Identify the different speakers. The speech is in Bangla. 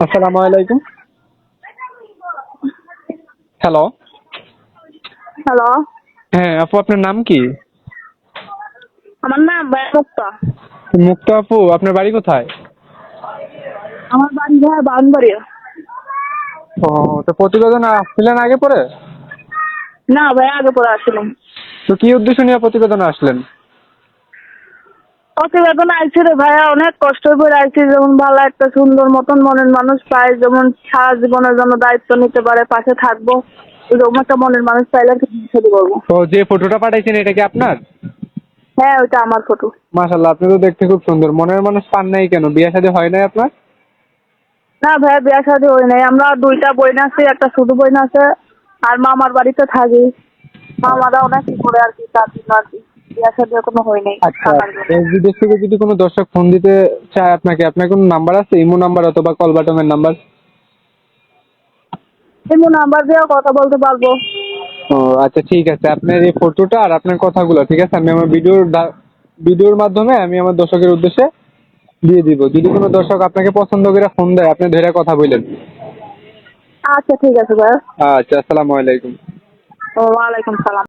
Speaker 1: আসসালামু আলাইকুম। হ্যালো
Speaker 2: হ্যালো
Speaker 1: হ্যাঁ আপু আপনার নাম কি?
Speaker 2: আমার নাম মুক্তা।
Speaker 1: মুক্তা আপু আপনার বাড়ি কোথায়?
Speaker 2: আমার বাড়ি ভাই বাউনবাড়ি
Speaker 1: ও তো প্রতিবেদন আসছিলেন আগে পরে?
Speaker 2: না ভাই আগে পরে আসছিলাম।
Speaker 1: তো কি উদ্দেশ্য নিয়ে প্রতিবেদনে আসলেন?
Speaker 2: প্রতিবেদন আইছি রে ভাইয়া অনেক কষ্ট করে আইছি যেমন ভালো একটা সুন্দর মতন মনের মানুষ পায় যেমন সারা জীবনের জন্য দায়িত্ব নিতে পারে পাশে থাকব এরকম একটা মনের মানুষ পাইলে আর কি বিয়ে করব।
Speaker 1: তো যে ফটোটা পাঠাইছেন এটা কি আপনার?
Speaker 2: হ্যাঁ ওইটা আমার ফটো।
Speaker 1: মাশাল্লাহ আপনি তো দেখতে খুব সুন্দর। মনের মানুষ পান নাই কেন? বিয়ে শাদী হয় নাই আপনার?
Speaker 2: না ভাইয়া বিয়ে শাদী হই নাই। আমরা দুইটা বইন আছে একটা শুধু বইন আছে আর মামার বাড়িতে থাকি। মামারা অনেক কি করে আর কি তার জন্য আর কি। কোনো হয় নাই।
Speaker 1: আচ্ছা বিদেশ থেকে যদি কোনো দর্শক ফোন দিতে চায় আপনাকে আপনার কোনো নাম্বার আছে? ইমো নাম্বার অথবা কল বাটনের নাম্বার
Speaker 2: এমন নাম্বার দিয়েও কথা বলতে পারব।
Speaker 1: ও আচ্ছা ঠিক আছে। আপনার এই ফটোটা আর আপনার কথাগুলো ঠিক আছে? আমি আমার ভিডিওর ভিডিওর মাধ্যমে আমি আমার দর্শকের উদ্দেশ্যে দিয়ে দিব। যদি কোনো দর্শক আপনাকে পছন্দ করে ফোন দেয় আপনি ধরে কথা বললেন
Speaker 2: আচ্ছা ঠিক আছে ভাইয়া
Speaker 1: আচ্ছা আসসালামু আলাইকুম।
Speaker 2: ওয়ালাইকুম সালাম।